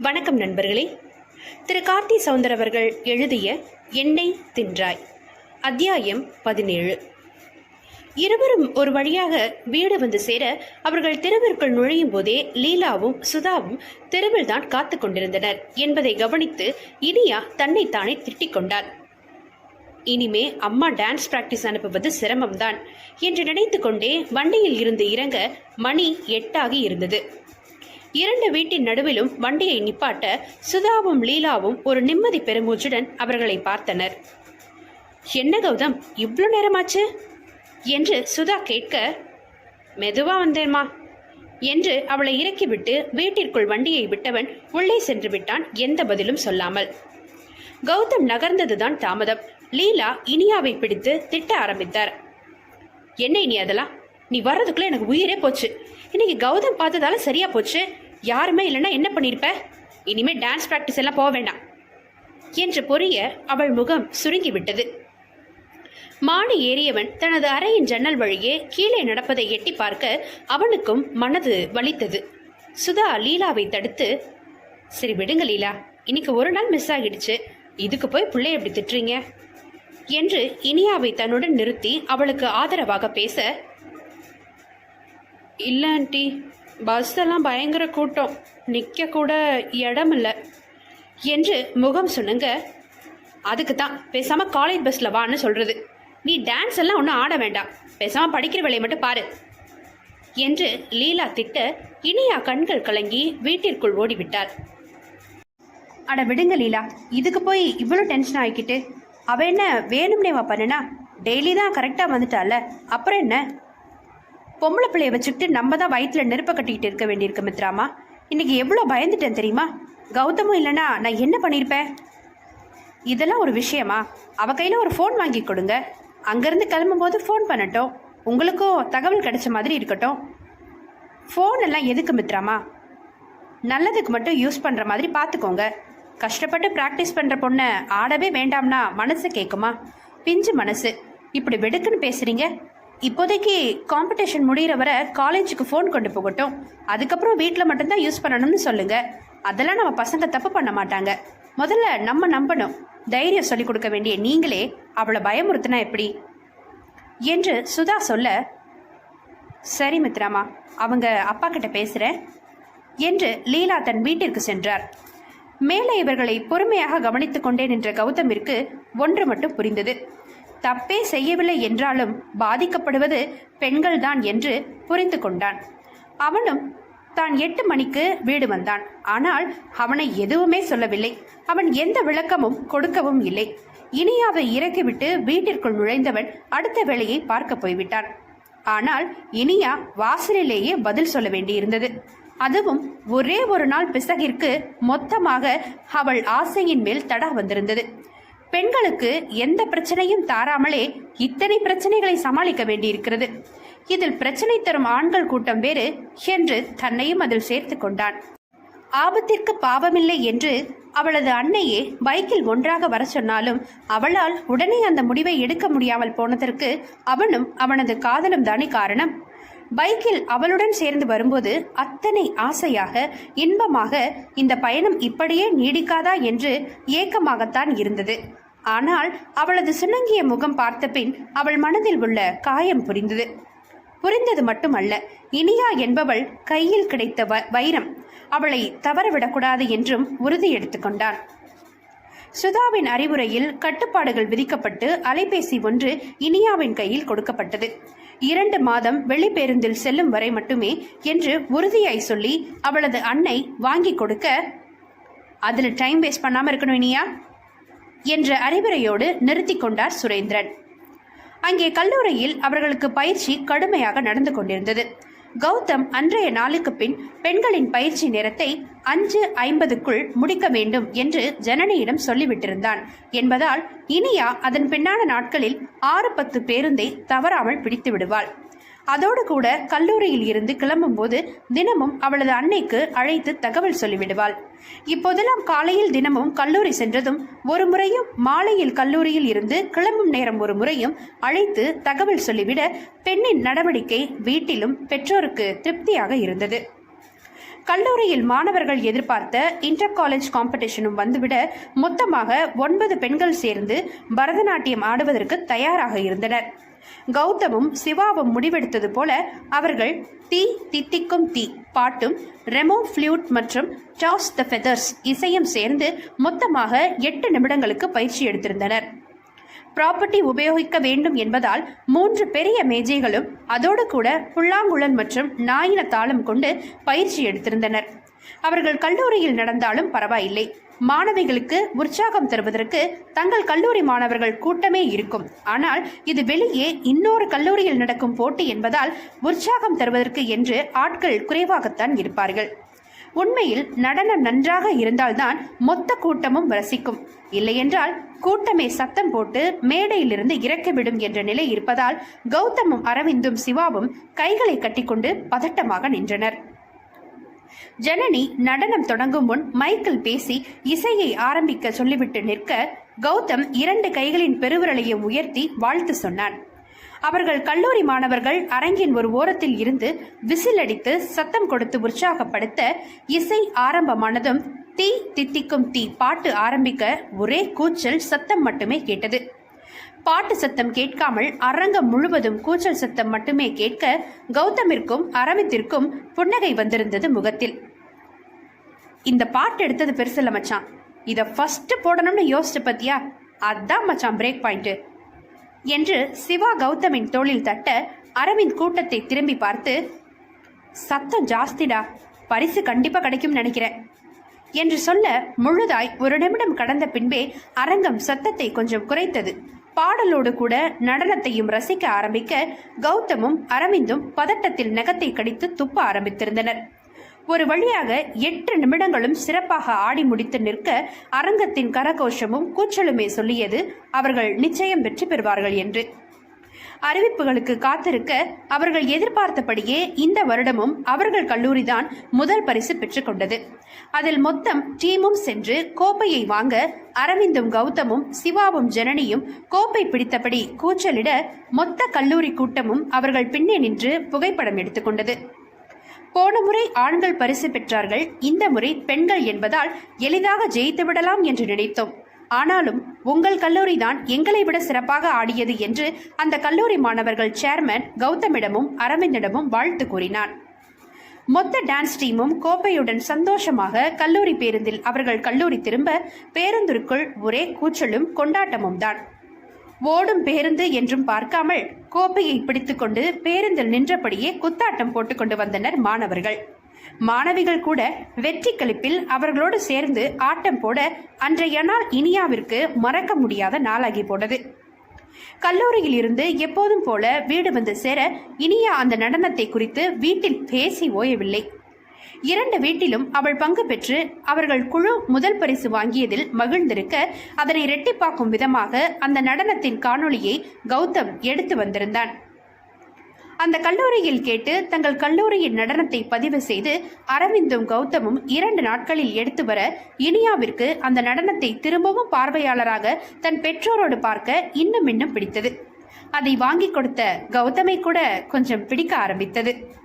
வணக்கம் நண்பர்களே. திரு. கார்த்தி சவுந்தர் அவர்கள் எழுதிய எண்ணெய் தின்றாய் அத்தியாயம் பதினேழு. இருவரும் ஒரு வழியாக வீடு வந்து சேர அவர்கள் தெருவிற்குள் நுழையும் போதே லீலாவும் சுதாவும் தெருவில் தான் காத்து கொண்டிருந்தனர் என்பதை கவனித்து இனியா தன்னைத்தானே திட்டிக் கொண்டார் இனிமே அம்மா டான்ஸ் பிராக்டிஸ் அனுப்புவது சிரமம்தான் என்று நினைத்து கொண்டே வண்டியில் இருந்து இறங்க மணி எட்டாகி இருந்தது. இரண்டு வீட்டின் நடுவிலும் வண்டியை நிப்பாட்ட சுதாவும் லீலாவும் ஒரு நிம்மதி பெருமூச்சுடன் அவர்களை பார்த்தனர். என்ன கௌதம் இவ்வளோ நேரமாச்சு? என்று சுதா கேட்க மெதுவா வந்தேம்மா என்று அவளை இறக்கிவிட்டு வீட்டிற்குள் வண்டியை விட்டவன் உள்ளே சென்று விட்டான் எந்த பதிலும் சொல்லாமல். கௌதம் நகர்ந்ததுதான் தாமதம். லீலா இனியாவை பிடித்து திட்ட ஆரம்பித்தார். என்ன இனி அதெல்லாம் நீ வர்றதுக்குள்ள எனக்கு உயிரே போச்சு. இன்னைக்கு கௌதம் பார்த்ததால சரியா போச்சு. யாருமே இல்லைன்னா என்ன பண்ணியிருப்ப இனிமே டான்ஸ் ப்ராக்டிஸ் எல்லாம் போக வேண்டாம். என்று பொரிய அவள் முகம் சுருங்கி விட்டது. மாடி ஏறியவன் தனது அறையின் ஜன்னல் வழியே கீழே நடப்பதை எட்டி பார்க்க அவனுக்கும் மனது வலித்தது. சுதா லீலாவை தடுத்து சரி விடுங்க லீலா இன்னைக்கு ஒரு நாள் மிஸ் ஆகிடுச்சு. இதுக்கு போய் பிள்ளை எப்படி திட்டுறீங்க? என்று இனியாவை தன்னுடன் நிறுத்தி அவளுக்கு ஆதரவாக பேச இல்ல ஆண்டி பஸ் எல்லாம் பயங்கர கூட்டம். நிற்க கூட இடம் இல்லை என்று முகம் சொன்னுங்க அதுக்கு தான் பேசாம காலேஜ் பஸ்ல வான்னு சொல்றது. நீ டான்ஸ் எல்லாம் ஒன்றும் ஆட வேண்டாம். பேசாம படிக்கிற வேலையை மட்டும் பாரு. என்று லீலா திட்ட இனியா கண்கள் கலங்கி வீட்டிற்குள் ஓடிவிட்டார் அட விடுங்க லீலா இதுக்கு போய் இவ்வளோ டென்ஷன் ஆகிக்கிட்டு. அவ என்ன வேணும்னேவா பண்ணுனா? டெய்லி தான் கரெக்டாக வந்துட்டால அப்புறம் என்ன? பொம்பளை பிள்ளைய வச்சுக்கிட்டு நம்ம தான் வயிற்றுல நெருப்ப கட்டிக்கிட்டு இருக்க வேண்டியிருக்கு மித்ராமா. இன்னைக்கு எவ்வளோ பயந்துட்டேன் தெரியுமா? கௌதமும் இல்லைனா நான் என்ன பண்ணியிருப்பேன்? இதெல்லாம் ஒரு விஷயமா? அவ கையில் ஒரு ஃபோன் வாங்கி கொடுங்க. அங்கேருந்து கிளம்பும்போது ஃபோன் பண்ணட்டும். உங்களுக்கும் தகவல் கிடைச்ச மாதிரி இருக்கட்டும். ஃபோன் எல்லாம் எதுக்கு மித்ராமா? நல்லதுக்கு மட்டும் யூஸ் பண்ணுற மாதிரி பார்த்துக்கோங்க. கஷ்டப்பட்டு ப்ராக்டிஸ் பண்ணுற பொண்ணை ஆடவே வேண்டாம்னா மனசு கேட்குமா பிஞ்சு மனசு. இப்படி வெடுக்குன்னு பேசுகிறீங்க இப்போதைக்கு காம்படிஷன் முடிகிற வரை காலேஜுக்கு ஃபோன் கொண்டு போகட்டும். அதுக்கப்புறம் வீட்டில் மட்டும்தான் யூஸ் பண்ணணும்னு சொல்லுங்கள் அதெல்லாம் நம்ம பசங்க தப்பு பண்ண மாட்டாங்க. முதல்ல நம்ம நம்பணும். தைரியம் சொல்லிக் கொடுக்க வேண்டிய நீங்களே அவளை பயமுறுத்தினா எப்படி? என்று சுதா சொல்ல சரி மித்ராமா அவங்க அப்பா கிட்ட பேசுகிறேன் என்று லீலா தன் வீட்டிற்கு சென்றார். மேலே இவர்களை பொறுமையாக கவனித்துக் கொண்டே நின்ற கௌதமிற்கு ஒன்று மட்டும் புரிந்தது. தப்பே செய்யவில்லை என்றாலும் பாதிக்கப்படுவது பெண்கள்தான் என்று புரிந்து கொண்டான். அவனும் தான் எட்டு மணிக்கு வீடு வந்தான். ஆனால் அவனை எதுவுமே சொல்லவில்லை. அவன் எந்த விளக்கமும் கொடுக்கவும் இல்லை. இனியாவை இறக்கிவிட்டு வீட்டிற்குள் நுழைந்தவன் அடுத்த வேலையை பார்க்க போய்விட்டான். ஆனால் இனியா வாசலிலேயே பதில் சொல்ல வேண்டியிருந்தது. அதுவும் ஒரே ஒரு நாள் பிசகிற்கு மொத்தமாக அவள் ஆசையின் மேல் தடா வந்திருந்தது. பெண்களுக்கு எந்த பிரச்சனையும் தாராமலே இத்தனை பிரச்சனைகளை சமாளிக்க வேண்டியிருக்கிறது. இதில் பிரச்சனை தரும் ஆண்கள் கூட்டம் வேறு என்று தன்னையும் அதில் சேர்த்து கொண்டான். ஆபத்திற்கு பாவமில்லை என்று அவளது அன்னையே பைக்கில் ஒன்றாக வர சொன்னாலும் அவளால் உடனே அந்த முடிவை எடுக்க முடியாமல் போனதற்கு அவனும் அவனது காதலும் தானே காரணம். பைக்கில் அவளுடன் சேர்ந்து வரும்போது அத்தனை ஆசையாக இன்பமாக இந்த பயணம் இப்படியே நீடிக்காதா என்று ஏக்கமாகத்தான் இருந்தது. ஆனால் அவளது சுணங்கிய முகம் பார்த்த பின் அவள் மனதில் உள்ள காயம் புரிந்தது. புரிந்தது மட்டுமல்ல இனியா என்பவள் கையில் கிடைத்த வ- வைரம் அவளை தவறவிடக்கூடாது என்றும் உறுதி எடுத்துக்கொண்டான் சுதாவின் அறிவுரையில் கட்டுப்பாடுகள் விதிக்கப்பட்டு அலைபேசி ஒன்று இனியாவின் கையில் கொடுக்கப்பட்டது. இரண்டு மாதம் வெள்ளி பேருந்தில் செல்லும் வரை மட்டுமே என்று உறுதியாய் சொல்லி அவளது அன்னை வாங்கி கொடுக்க அதில் டைம் வேஸ்ட் பண்ணாமல் இருக்கணும் இனியா? என்ற அறிவுரையோடு நிறுத்தி கொண்டார் சுரேந்திரன். அங்கே கல்லூரியில் அவர்களுக்கு பயிற்சி கடுமையாக நடந்து கொண்டிருந்தது. கௌதம் அன்றைய நாளுக்கு பின் பெண்களின் பயிற்சி நேரத்தை அஞ்சு ஐம்பதுக்குள் முடிக்க வேண்டும் என்று ஜனனியிடம் சொல்லிவிட்டிருந்தான். என்பதால் இனியா அதன் பின்னான நாட்களில் ஆறு பத்து பேருந்தை தவறாமல் பிடித்து விடுவாள் அதோடு கூட கல்லூரியில் இருந்து கிளம்பும்போது தினமும் அவளது அன்னைக்கு அழைத்து தகவல் சொல்லிவிடுவாள். இப்போதெல்லாம் காலையில் தினமும் கல்லூரி சென்றதும் ஒரு முறையும் மாலையில் கல்லூரியில் இருந்து கிளம்பும் நேரம் ஒரு முறையும் அழைத்து தகவல் சொல்லிவிட பெண்ணின் நடவடிக்கை வீட்டிலும் பெற்றோருக்கு திருப்தியாக இருந்தது. கல்லூரியில் மாணவர்கள் எதிர்பார்த்த இன்டர் காலேஜ் காம்படிஷனும் வந்துவிட மொத்தமாக ஒன்பது பெண்கள் சேர்ந்து பரதநாட்டியம் ஆடுவதற்கு தயாராக இருந்தனர். கௌதமும் சிவாவும் முடிவெடுத்தது போல அவர்கள் தீ தித்திக்கும் தீ பாட்டும் ரெமோ ஃப்ளூட் மற்றும் டாஸ் த ஃபெதர்ஸ் இசையும் சேர்ந்து மொத்தமாக எட்டு நிமிடங்களுக்கு பயிற்சி எடுத்திருந்தனர். ப்ராப்பர்ட்டி உபயோகிக்க வேண்டும் என்பதால் மூன்று பெரிய மேஜைகளும் அதோடு கூட புல்லாங்குழல் மற்றும் நாயின தாளம் கொண்டு பயிற்சி எடுத்திருந்தனர். அவர்கள் கல்லூரியில் நடந்தாலும் பரவாயில்லை. மாணவிகளுக்கு உற்சாகம் தருவதற்கு தங்கள் கல்லூரி மாணவர்கள் கூட்டமே இருக்கும். ஆனால் இது வெளியே இன்னொரு கல்லூரியில் நடக்கும் போட்டி என்பதால் உற்சாகம் தருவதற்கு என்று ஆட்கள் குறைவாகத்தான் இருப்பார்கள். உண்மையில் நடனம் நன்றாக இருந்தால்தான் மொத்த கூட்டமும் ரசிக்கும். இல்லையென்றால் கூட்டமே சத்தம் போட்டு மேடையிலிருந்து இறக்கிவிடும் என்ற நிலை இருப்பதால் கௌதமும் அரவிந்தும் சிவாவும் கைகளை கட்டிக்கொண்டு பதட்டமாக நின்றனர். ஜனனி நடனம் தொடங்கும் முன் மைக்கேல் பேசி இசையை ஆரம்பிக்க சொல்லிவிட்டு நிற்க கௌதம் இரண்டு கைகளின் பெருவிரலையும் உயர்த்தி வாழ்த்து சொன்னான். அவர்கள் கல்லூரி மாணவர்கள் அரங்கின் ஒரு ஓரத்தில் இருந்து விசில் அடித்து சத்தம் கொடுத்து உற்சாகப்படுத்த இசை ஆரம்பமானதும் தீ தித்திக்கும் தீ பாட்டு ஆரம்பிக்க ஒரே கூச்சல் சத்தம் மட்டுமே கேட்டது. பாட்டு சத்தம் கேட்காமல் அரங்கம் முழுவதும் கூச்சல் சத்தம் மட்டுமே கேட்க கௌதமிற்கும் அரவிந்திற்கும் புன்னகை வந்திருந்தது முகத்தில். இந்த பாட்டு எடுத்தது பெருசில்ல மச்சான். இதை ஃபர்ஸ்ட் போடணும்னு யோசிச்சு பத்தியா? அதான் மச்சான் பிரேக் பாயிண்ட்டு என்று சிவா கௌதமின் தோளில் தட்ட அரவிந்த் கூட்டத்தை திரும்பி பார்த்து சத்தம் ஜாஸ்திடா பரிசு கண்டிப்பா கிடைக்கும் நினைக்கிறேன் என்று சொல்ல முழுதாய் ஒரு நிமிடம் கடந்த பின்பே அரங்கம் சத்தத்தை கொஞ்சம் குறைத்தது. பாடலோடு கூட நடனத்தையும் ரசிக்க ஆரம்பிக்க கௌதமும் அரவிந்தும் பதட்டத்தில் நகத்தை கடித்து துப்ப ஆரம்பித்திருந்தனர். ஒரு வழியாக எட்டு நிமிடங்களும் சிறப்பாக ஆடி முடித்து நிற்க அரங்கத்தின் கரகோஷமும் கூச்சலுமே சொல்லியது அவர்கள் நிச்சயம் வெற்றி பெறுவார்கள் என்று. அறிவிப்புகளுக்கு காத்திருக்க அவர்கள் எதிர்பார்த்தபடியே இந்த வருடமும் அவர்கள் கல்லூரிதான் முதல் பரிசு பெற்றுக்கொண்டது அதில் மொத்தம் டீமும் சென்று கோப்பையை வாங்க அரவிந்தும் கௌதமும் சிவாவும் ஜனனியும் கோப்பை பிடித்தபடி கூச்சலிட மொத்த கல்லூரி கூட்டமும் அவர்கள் பின்னே நின்று புகைப்படம் எடுத்துக்கொண்டது போன முறை ஆண்கள் பரிசு பெற்றார்கள் இந்த முறை பெண்கள் என்பதால் எளிதாக ஜெயித்து விடலாம் என்று நினைத்தோம். ஆனாலும் உங்கள் கல்லூரி தான் எங்களை விட சிறப்பாக ஆடியது என்று அந்த கல்லூரி மாணவர்கள் சேர்மன் கௌதமிடமும் அரவிந்திடமும் வாழ்த்து கூறினான் மொத்த டான்ஸ் டீமும் கோப்பையுடன் சந்தோஷமாக கல்லூரி பேருந்தில் அவர்கள் கல்லூரி திரும்ப பேருந்திற்குள் ஒரே கூச்சலும் கொண்டாட்டமும் தான். ஓடும் பேருந்து என்றும் பார்க்காமல் கோப்பையை பிடித்துக்கொண்டு பேருந்தில் நின்றபடியே குத்தாட்டம் போட்டுக்கொண்டு வந்தனர் மாணவர்கள். மாணவிகள் கூட வெற்றி களிப்பில் அவர்களோடு சேர்ந்து ஆட்டம் போட அன்றைய நாள் இனியாவிற்கு மறக்க முடியாத நாளாகி போனது. கல்லூரியில் இருந்து எப்போதும் போல வீடு வந்து சேர இனியா அந்த நடனத்தை குறித்து வீட்டில் பேசி ஓயவில்லை. இரண்டு வீட்டிலும் அவள் பங்கு பெற்று அவர்கள் குழு முதல் பரிசு வாங்கியதில் மகிழ்ந்திருக்க அதனை இரட்டிப்பாக்கும் விதமாக அந்த நடனத்தின் காணொளியை கௌதம் எடுத்து வந்திருந்தான். அந்த கல்லூரியில் கேட்டு தங்கள் கல்லூரியின் நடனத்தை பதிவு செய்து அரவிந்தும் கௌதமும் இரண்டு நாட்களில் எடுத்து வர இனியாவிற்கு அந்த நடனத்தை திரும்பவும் பார்வையாளராக தன் பெற்றோரோடு பார்க்க இன்னும் இன்னும் பிடித்தது. அதை வாங்கி கொடுத்த கௌதமை கூட கொஞ்சம் பிடிக்க ஆரம்பித்தது.